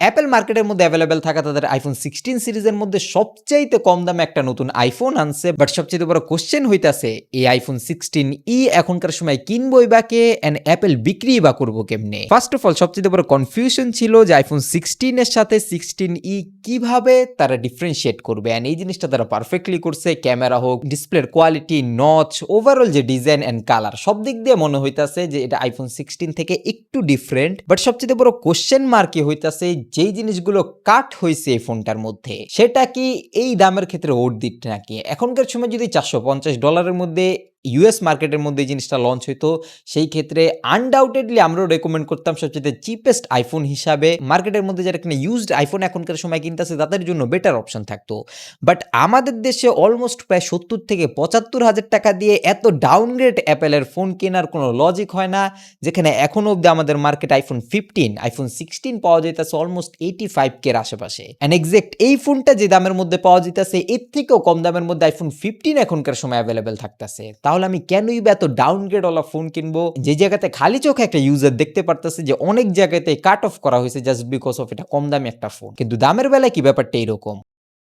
Apple মার্কেটের মধ্যে available থাকা তাদের আইফোন সিক্সটিন সিরিজের মধ্যে সবচাইতে কম দামে একটা নতুন আইফোন আনছে বাট সবচেয়ে বড় কোশ্চেন হইতাছে, এই আইফোন সিক্সটিন ই এখনকার সময় কিনবই বা কে অ্যান্ড অ্যাপেল বিক্রি বা করব কেমনে? ফার্স্ট অফ অল সবচেয়ে বড় কনফিউশন ছিল যে আইফোন সিক্সটিনের সাথে সিক্সটিন ই কীভাবে তারা ডিফারেন্সিয়েট করবে? এন্ড এই জিনিসটা তারা পারফেক্টলি করছে ক্যামেরা হোক ডিসপ্লের কোয়ালিটি নচ ওভারঅল যে ডিজাইন অ্যান্ড কালার সব দিক দিয়ে মনে হইতাছে যে এটা আইফোন সিক্সটিন থেকে একটু ডিফারেন্ট বাট সবচেয়ে বড় কোশ্চেন মার্কই হইতাছে যেই জিনিসগুলো কাট হয়েছে এই ফোনটার মধ্যে, সেটা কি এই দামের ক্ষেত্রে ওর দিট নাকি? এখনকার সময় যদি চারশো পঞ্চাশ ডলারের মধ্যে ইউএস মার্কেটের মধ্যে জিনিসটা লঞ্চ হইতো, সেই ক্ষেত্রে আনডাউটেডলি আমরাও রেকমেন্ড করতাম সবচেয়ে চিপেস্ট আইফোন হিসাবে। মার্কেটের মধ্যে যারা কিনা ইউজড আইফোন এখনকার সময় কিনতেছে, তাদের জন্য বেটার অপশন থাকতো। বাট আমাদের দেশে অলমোস্ট প্রায় সত্তর থেকে পঁচাত্তর হাজার টাকা দিয়ে এত ডাউনগ্রেড অ্যাপেলের ফোন কেনার কোনো লজিক হয় না, যেখানে এখনও অব্দি আমাদের market iPhone fifteen iPhone sixteen পাওয়া যাইতেছে অলমোস্ট এইটি ফাইভ কের আশেপাশে। অ্যান্ড এক্সাক্ট এই ফোনটা যে দামের মধ্যে পাওয়া যাইতেছে, এর থেকেও কম দামের মধ্যে আইফোন ফিফটিন এখনকার সময় অ্যাভেলেবেল থাকতেছে। তাহলে আমি কেনই বা এত ডাউনগ্রেড ওলা ফোন কিনবো? যে জায়গাতে খালি চোখে একটা ইউজার দেখতে পারতেছে যে অনেক জায়গাতে কাট অফ করা হয়েছে জাস্ট বিকজ অফ এটা কম দামি একটা ফোন কিন্তু দামের বেলায় কি ব্যাপারটা এরকম?